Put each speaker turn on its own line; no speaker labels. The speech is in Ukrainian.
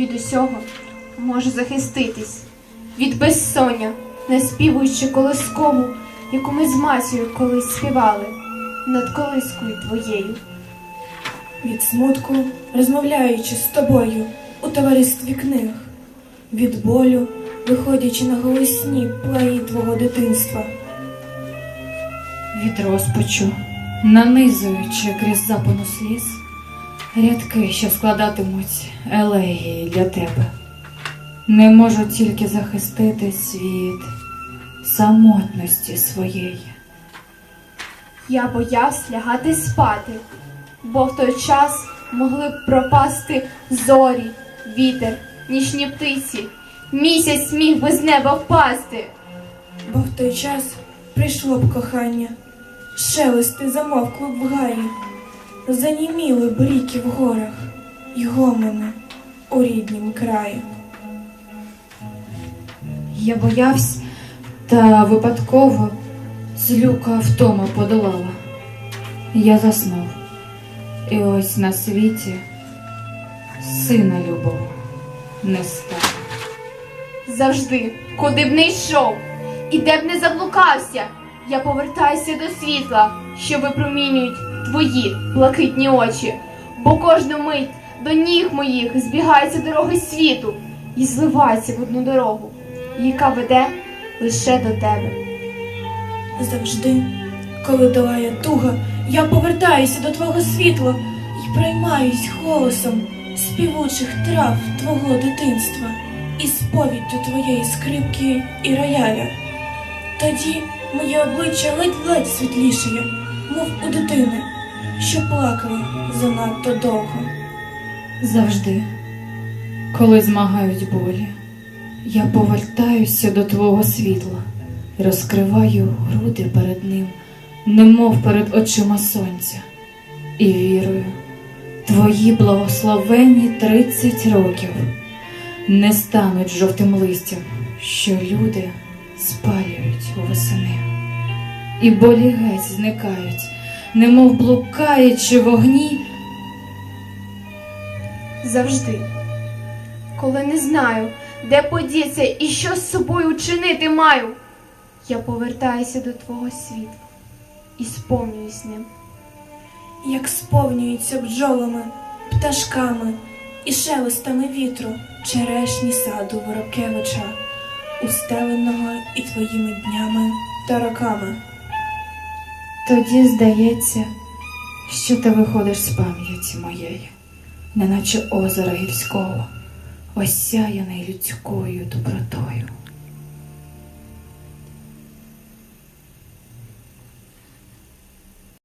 від усього може захиститись, від безсоння, наспівуючи колискову, яку ми з Масею колись співали над колискою твоєю.
Від смутку, розмовляючи з тобою у товаристві книг, від болю, виходячи на голосні плаї твого дитинства.
від розпачу, нанизуючи крізь запану сліз, рядки, що складатимуть елегії для тебе. Не можу тільки захиститись від самотності своєї.
Я боявся лягати спати, бо в той час могли б пропасти зорі, вітер, нічні птиці, місяць міг би з неба впасти.
Бо в той час прийшло б кохання, шелести замовкли б в гаї, заніміли б ріки в горах і гомони у ріднім краї.
Я боявся, та випадково злюка втома подолала. Я заснув, і ось на світі сина любого не стало.
Завжди, куди б не йшов, і де б не заблукався, я повертаюся до світла, що випромінюють твої блакитні очі, бо кожну мить до ніг моїх збігаються дороги світу і зливаються в одну дорогу, яка веде лише до тебе.
Завжди, коли долає туга, я повертаюся до твого світла і приймаюсь голосом співучих трав твого дитинства і сповіддю твоєї скрипки і рояля. Тоді моє обличчя ледь-ледь світлішає, мов у дитини, що плакала занадто довго.
Завжди, коли змагають болі, я повертаюся до твого світла, розкриваю груди перед ним, немов перед очима сонця, і вірую, твої благословенні тридцять років не стануть жовтим листям, що люди спалюють восени. І болі геть зникають, немов блукаючи вогні.
завжди. Коли не знаю, де подіться і що з собою чинити маю, я повертаюся до твого світла і сповнююсь ним.
як сповнюються бджолами, пташками і шелестами вітру черешні саду Воробкевича, устеленого і твоїми днями та роками.
Тоді здається, що ти виходиш з пам'яті моєї, неначе озеро гірського, осяяне людською добротою.